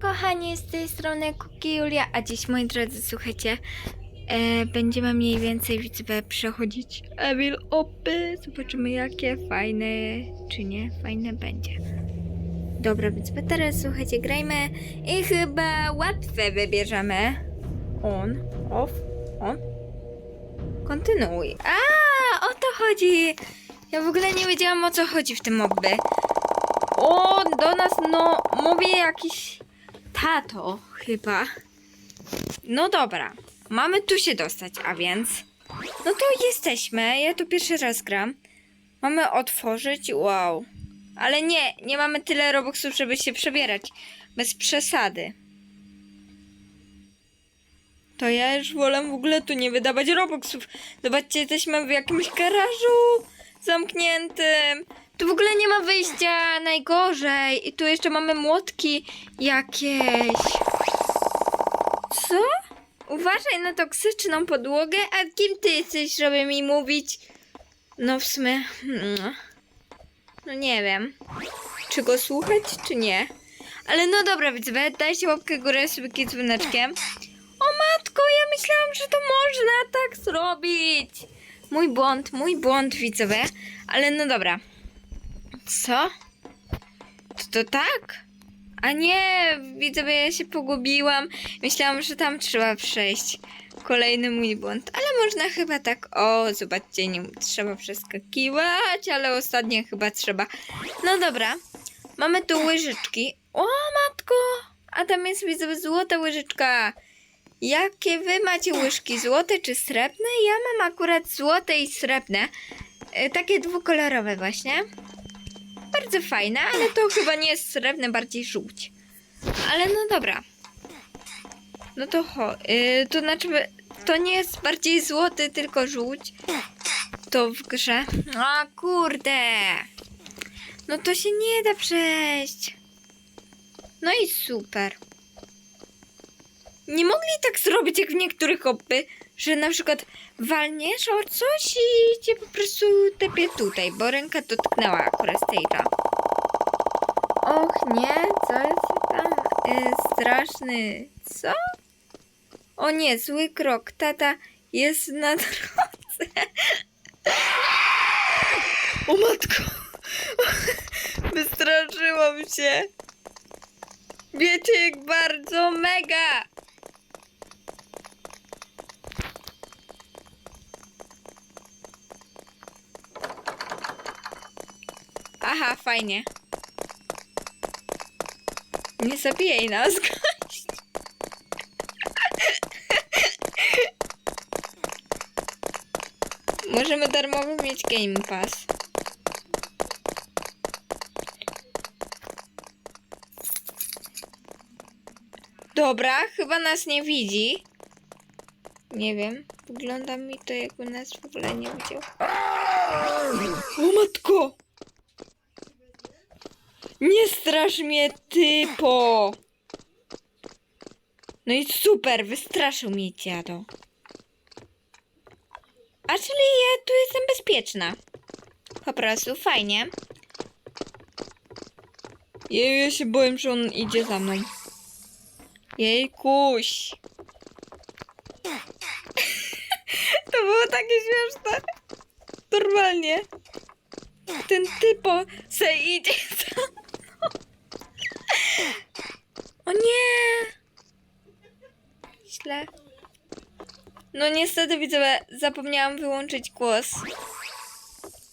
Kochani, z tej strony Kuki Julia, a dziś moi drodzy, słuchajcie, e, będziemy mniej więcej widzę przechodzić Evil Opy. Zobaczymy jakie fajne, czy nie fajne będzie. Dobra, więc teraz słuchajcie, grajmy i chyba łatwe wybierzemy. On, off, on. Kontynuuj. A, o to chodzi. Ja w ogóle nie wiedziałam o co chodzi w tym mobby. O, do nas, no, mówi jakiś tato, chyba. No dobra, mamy tu się dostać, a więc. No to jesteśmy. Ja tu pierwszy raz gram. Mamy otworzyć, wow. Ale nie, nie mamy tyle robuxów, żeby się przebierać. Bez przesady. To ja już wolę w ogóle tu nie wydawać robuxów. Zobaczcie, jesteśmy w jakimś garażu zamkniętym. Tu w ogóle nie ma wyjścia, najgorzej. I tu jeszcze mamy młotki jakieś. Co? Uważaj na toksyczną podłogę, a kim ty jesteś, żeby mi mówić? No w sumie... hmm. No nie wiem. Czy go słuchać, czy nie? Ale no dobra, widzowie, dajcie łapkę górę z dzwoneczkiem. O matko, ja myślałam, że to można tak zrobić. Mój błąd, mój błąd, widzowie. Ale no dobra. Co? To, to tak? A nie, widzowie, ja się pogubiłam. Myślałam, że tam trzeba przejść. Kolejny mój błąd. Ale można chyba tak. O, zobaczcie, nie trzeba przeskakiwać, ale ostatnio chyba trzeba. No dobra. Mamy tu łyżeczki. O, matko! A tam jest widzowie złota łyżeczka. Jakie wy macie łyżki? Złote czy srebrne? Ja mam akurat złote i srebrne. E, takie dwukolorowe właśnie. Bardzo fajne, ale to chyba nie jest srebrne, bardziej żółć. Ale no dobra. No to ho, yy, to znaczy, to nie jest bardziej złoty, tylko żółć. To w grze. A kurde. No to się nie da przejść. No i super. Nie mogli tak zrobić jak w niektórych hopy, że na przykład walniesz o coś i cię po prostu tepie tutaj, bo ręka dotknęła akurat Stage'a. Och nie, co jest tam y, straszny? Co? O nie, zły krok. Tata jest na drodze. O matko! Wystraszyłam się. Wiecie jak bardzo mega! Aha, fajnie. Nie zabijaj nas. Możemy darmowo mieć Game Pass. Dobra, chyba nas nie widzi. Nie wiem, wygląda mi to jakby nas w ogóle nie widział. O matko! Nie strasz mnie, typo! No i super, wystraszył mnie dziado. A czyli ja tu jestem bezpieczna. Po prostu, fajnie. Jej, ja się boję, że on idzie za mną. Jejkuś. to było takie śmieszne. Normalnie. Ten typo se idzie za mną. O nie! No niestety widzę, zapomniałam wyłączyć głos.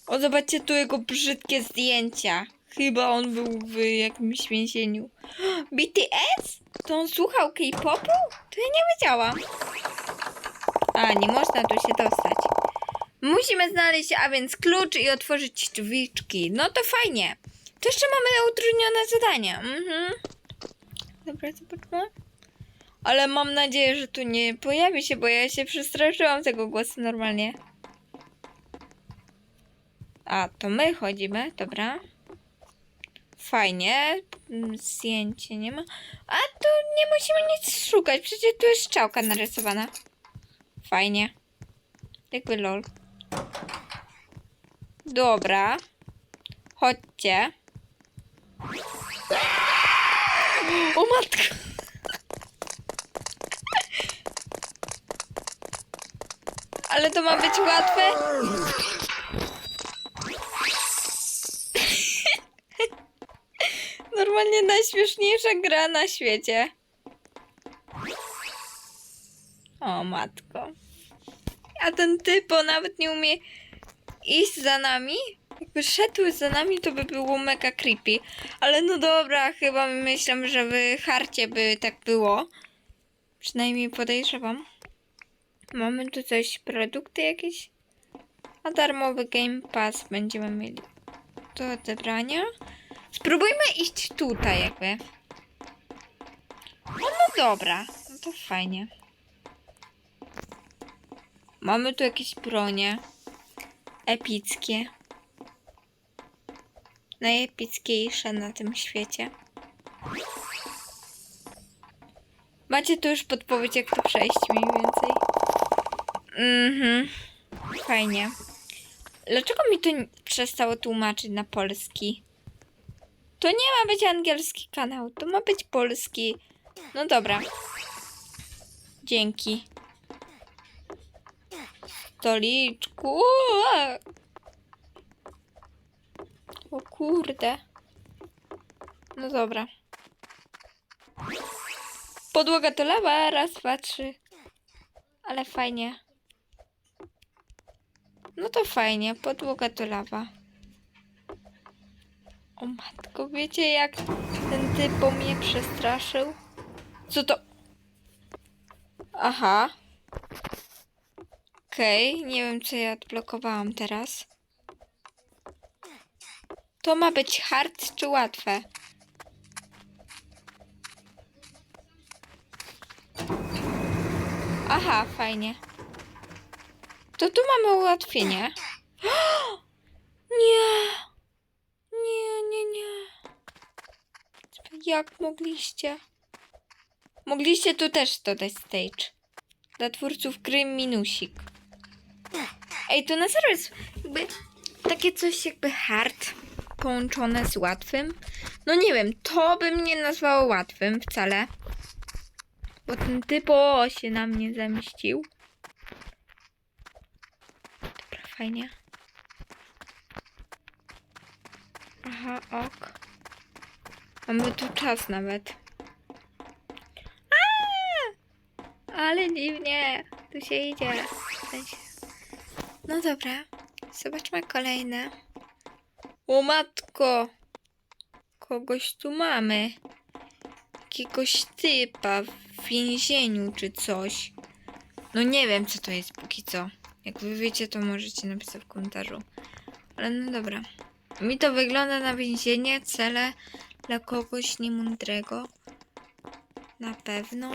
O, zobaczcie tu jego brzydkie zdjęcia. Chyba on był w jakimś więzieniu. BTS? To on słuchał K-popu? To ja nie wiedziałam. A, nie można tu się dostać. Musimy znaleźć, a więc klucz i otworzyć drzwiczki. No to fajnie. To jeszcze mamy utrudnione zadania. Mhm. Dobra, zobaczmy. Ale mam nadzieję, że tu nie pojawi się, bo ja się przestraszyłam tego głosu normalnie. A, to my chodzimy, dobra. Fajnie. Mm, Zdjęcie nie ma. A tu nie musimy nic szukać, przecież tu jest strzałka narysowana. Fajnie. Jakby lol. Dobra. Chodźcie. O matko! Ale to ma być łatwe? Normalnie najśmieszniejsza gra na świecie. O matko. A ten typo nawet nie umie iść za nami? Jakby szedł za nami, to by było mega creepy. Ale no dobra, chyba myślę, że w harcie by tak było. Przynajmniej podejrzewam. Mamy tu coś, produkty jakieś? A darmowy Game Pass będziemy mieli do odebrania. Spróbujmy iść tutaj jakby. No, no dobra, no to fajnie. Mamy tu jakieś bronie. Epickie. Najepickiejsze na tym świecie. Macie tu już podpowiedź, jak to przejść mniej więcej. Mhm. Fajnie. Dlaczego mi to przestało tłumaczyć na polski? To nie ma być angielski kanał, to ma być polski. No dobra. Dzięki. Stoliczku. O kurde. No dobra. Podłoga to lawa, raz, dwa, trzy. Ale fajnie. No to fajnie, podłoga to lawa. O matko, wiecie jak ten typo mnie przestraszył? Co to? Aha. Okej, nie wiem co ja odblokowałam teraz. To ma być hard czy łatwe? Aha, fajnie. To tu mamy ułatwienie. Nie. Nie, nie, nie. Jak mogliście? Mogliście tu też dodać stage. Dla twórców gry minusik. Ej, to na serio jest jakby takie coś jakby hard połączone z łatwym. No nie wiem, to bym nie nazwało łatwym wcale. Bo ten typo się na mnie zamieścił. Fajnie. Aha, ok. Mamy tu czas nawet. Aaa! Ale dziwnie. Tu się idzie. No dobra. Zobaczmy kolejne. O matko. Kogoś tu mamy. Jakiegoś typa w więzieniu czy coś. No nie wiem co to jest póki co. Jak wy wiecie to możecie napisać w komentarzu. Ale no dobra. Mi to wygląda na więzienie, cele dla kogoś niemądrego. Na pewno.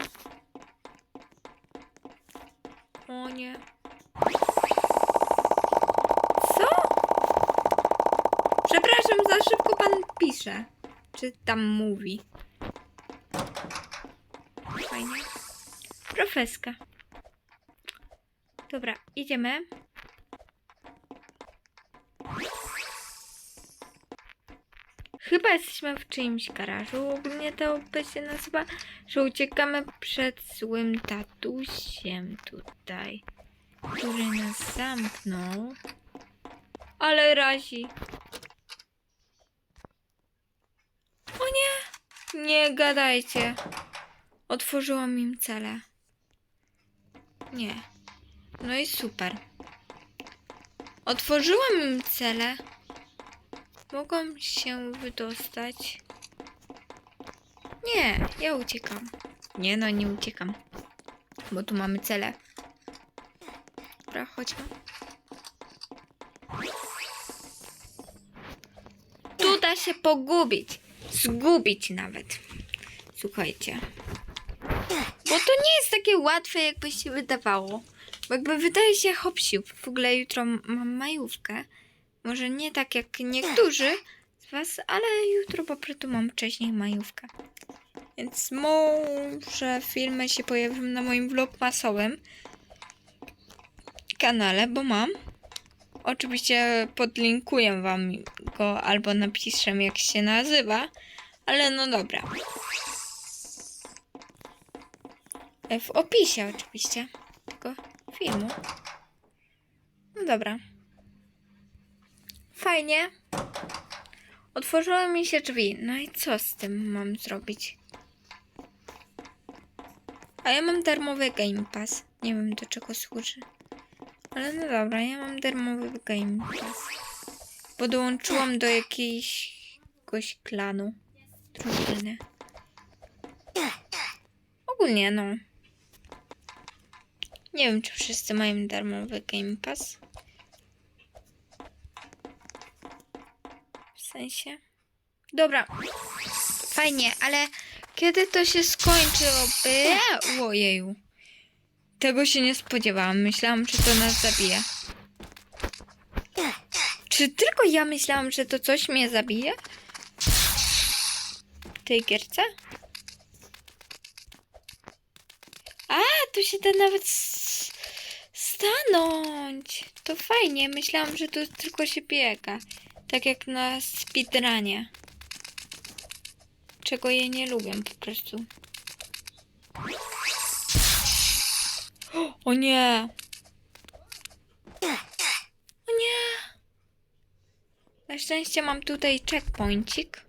O nie. Co? Przepraszam, za szybko pan pisze. Czy tam mówi. Fajnie. Profeska. Dobra, idziemy. Chyba jesteśmy w czyimś garażu. Ogólnie to by się nazywa, że uciekamy przed złym tatusiem tutaj, który nas zamknął. Ale razi. O nie! Nie gadajcie. Otworzyłam im cele. Nie. No i super. Otworzyłam im cele. Mogą się wydostać. Nie, ja uciekam. Nie no, nie uciekam. Bo tu mamy cele. Dobra, chodźmy. Tu da się pogubić. Zgubić nawet. Słuchajcie. Bo to nie jest takie łatwe, jakby się wydawało. Bo jakby wydaje się hop siup. W ogóle jutro mam majówkę. Może nie tak jak niektórzy z was, ale jutro po prostu mam wcześniej majówkę. Więc może filmy się pojawią na moim vlogmasowym kanale, bo mam. Oczywiście podlinkuję wam go albo napiszę jak się nazywa, ale no dobra. E, W opisie oczywiście tego filmu. No dobra. Fajnie. Otworzyły mi się drzwi. No i co z tym mam zrobić? A ja mam darmowy Game Pass. Nie wiem do czego służy. Ale no dobra, ja mam darmowy Game Pass. Podłączyłam do jakiegoś klanu. Drużyny. Ogólnie no. Nie wiem, czy wszyscy mają darmowy Game Pass. W sensie. Dobra. Fajnie, ale kiedy to się skończyłoby? Ojeju. Tego się nie spodziewałam. Myślałam, że to nas zabije. Czy tylko ja myślałam, że to coś mnie zabije? W tej gierce? A, tu się da nawet stanąć. To fajnie. Myślałam, że tu tylko się biega. Tak jak na speedrunie. Czego ja nie lubię po prostu. O nie! O nie! Na szczęście mam tutaj checkpointik.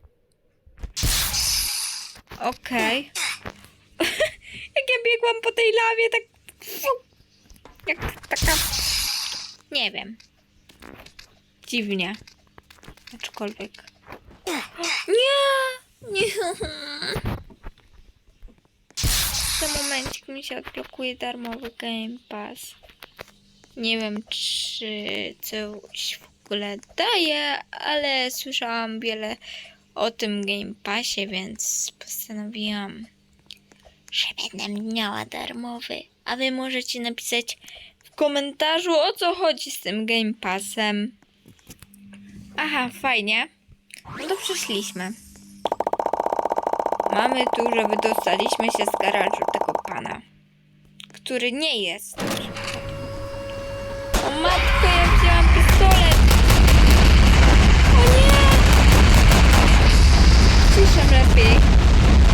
Okej. jak ja biegłam po tej lawie, tak... Jak taka... Nie wiem. Dziwnie. Aczkolwiek... Nie! Nie! W tym momencie mi się odblokuje darmowy Game Pass. Nie wiem, czy coś w ogóle daje, ale słyszałam wiele o tym Game Passie, więc postanowiłam, że będę miała darmowy. A wy możecie napisać w komentarzu, o co chodzi z tym Game Passem. Aha, fajnie. No to przyszliśmy. Mamy tu, że wydostaliśmy się z garażu tego pana, który nie jest. O matko, ja wzięłam pistolet. O nie! Ciszę lepiej.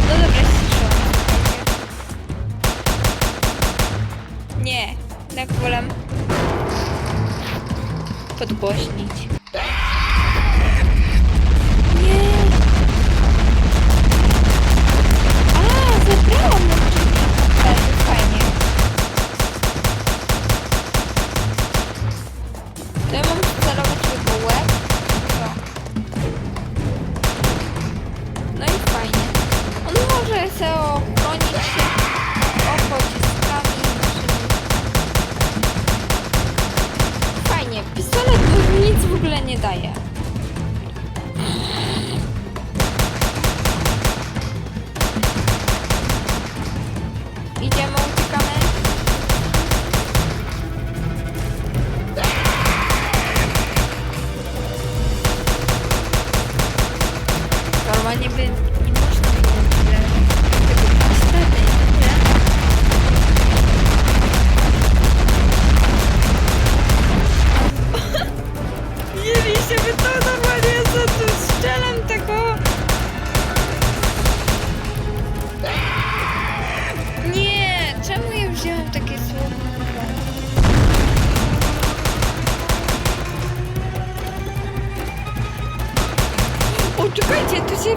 No dobra, Nie, tak wolę podgłośnić. Nie. A, zabrałam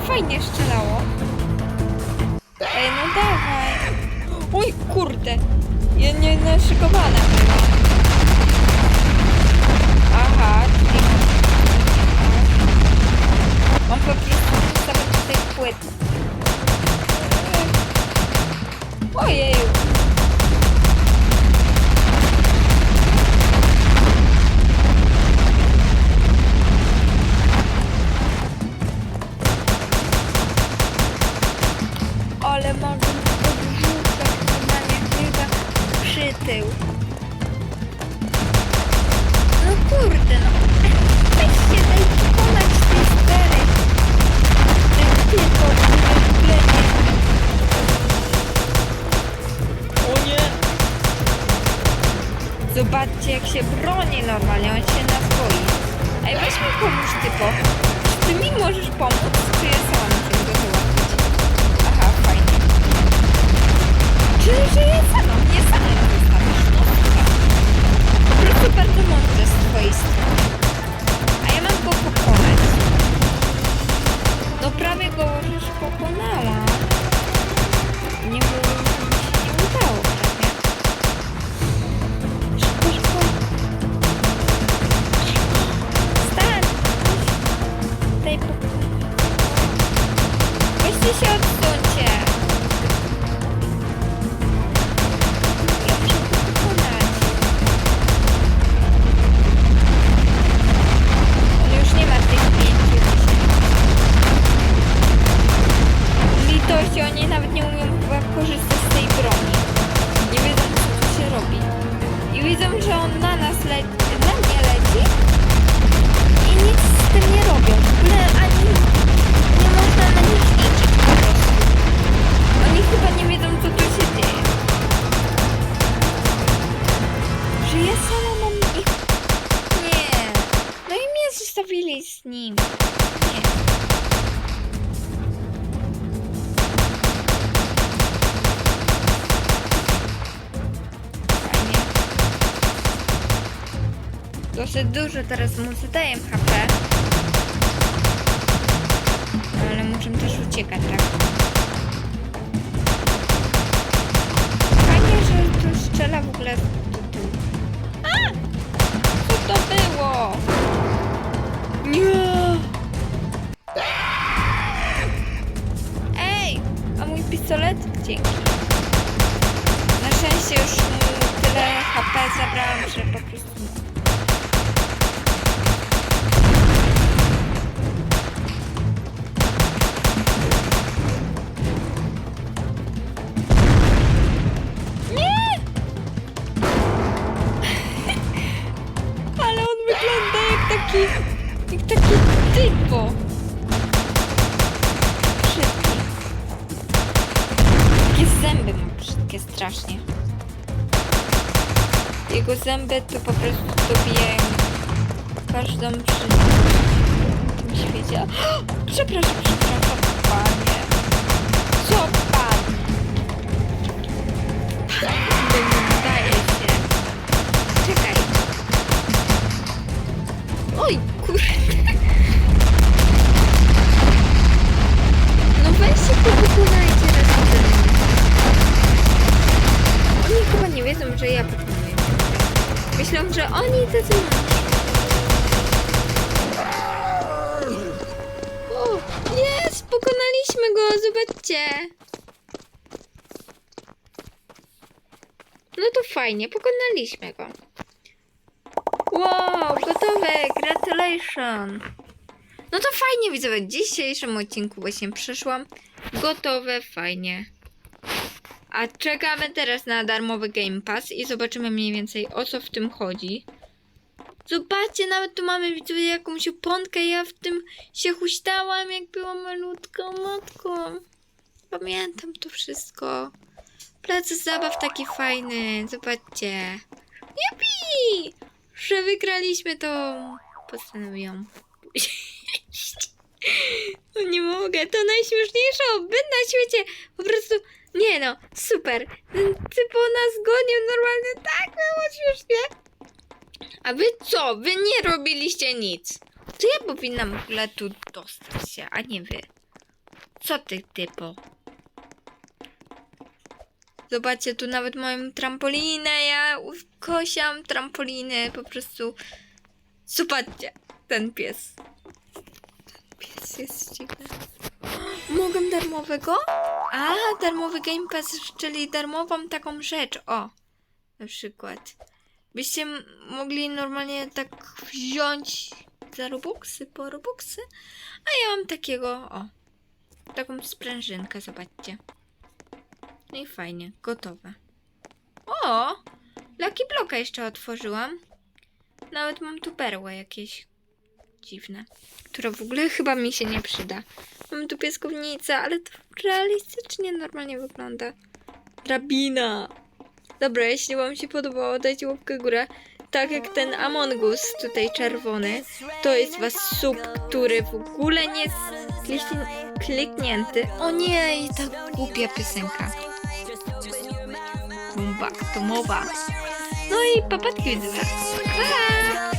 fajnie strzelało. Ej, no dawaj. Oj, kurde. Ja nie naszykowana była. Aha, czyli mam... Po prostu zostawić tutaj płyt. Ojeju. Ale mogę podrzucać normalnie chyba przytył. No kurde no. Weźcie, dajcie ponad tej stery. Tylko wyglenie. O nie! Zobaczcie jak się broni normalnie, on się nas boi. Ej, weź mi pomóż typo. Czy ty mi możesz pomóc, czy Czy, że nie sama, je sama ją zostawisz. Super. Super. nawet nie umieją chyba korzystać z tej broni. Nie wiedzą, co tu się robi. I widzą, że on na nas leci, na mnie leci i nic z tym nie robią. W ogóle ani nie można na nich liczyć po prostu. Oni chyba nie wiedzą, co tu się dzieje. Że ja sama mam ich... Nie. No i mnie zostawili z nim. Dosyć dużo teraz mu zadaję HP. Ale muszę też uciekać, tak? Fajnie, że tu strzela w ogóle do tyłu. A! Co to było? Nie! Ej! A mój pistolet? Dzięki. Na szczęście już mu tyle HP zabrałam, że po prostu... jak taki typo. Brzydki. Takie zęby ma brzydkie strasznie. Jego zęby to po prostu dobijają każdą w tym świecie. Przepraszam, przepraszam, Oj, kurde. No weź się powykonajcie razem. Oni chyba nie wiedzą, że ja pokonuję. Myślą, że oni. O, jest! Pokonaliśmy go, zobaczcie. No to fajnie, pokonaliśmy go. Wow, gotowe, gratulation. No to fajnie widzowie, w dzisiejszym odcinku właśnie przyszłam. Gotowe, fajnie. A czekamy teraz na darmowy Game Pass i zobaczymy mniej więcej o co w tym chodzi. Zobaczcie, nawet tu mamy widzowie jakąś oponkę. Ja w tym się huśtałam, jak byłam malutką matką. Pamiętam to wszystko. Plac zabaw taki fajny, zobaczcie. Jupi! Że wygraliśmy to. Postanowiłam pójść. No nie mogę, to najśmieszniejsza obyt na świecie. Po prostu, nie no, super. Typ po nas gonił normalnie, tak było śmiesznie. A wy co? Wy nie robiliście nic. To ja powinnam w ogóle tu dostać się, a nie wy. Co ty typo? Zobaczcie, tu nawet moją trampolinę, ja kosiam trampoliny, po prostu... Zobaczcie, ten pies. Ten pies jest dziwny. Mogę darmowego? A, darmowy Game Pass, czyli darmową taką rzecz, o. Na przykład. Byście mogli normalnie tak wziąć za robuxy, po robuxy, a ja mam takiego, o. Taką sprężynkę, zobaczcie. No i fajnie, gotowe. O! Lucky Bloka jeszcze otworzyłam. Nawet mam tu perłę jakieś dziwne, która w ogóle chyba mi się nie przyda. Mam tu pieskownicę, ale to realistycznie normalnie wygląda. Drabina. Dobra, jeśli wam się podobało, dajcie łapkę w górę. Tak jak ten Among Us tutaj czerwony, to jest was sub, który w ogóle nie jest klikni- kliknięty. O nie, i ta głupia piosenka domowa. No i papatki widzimy. Pa!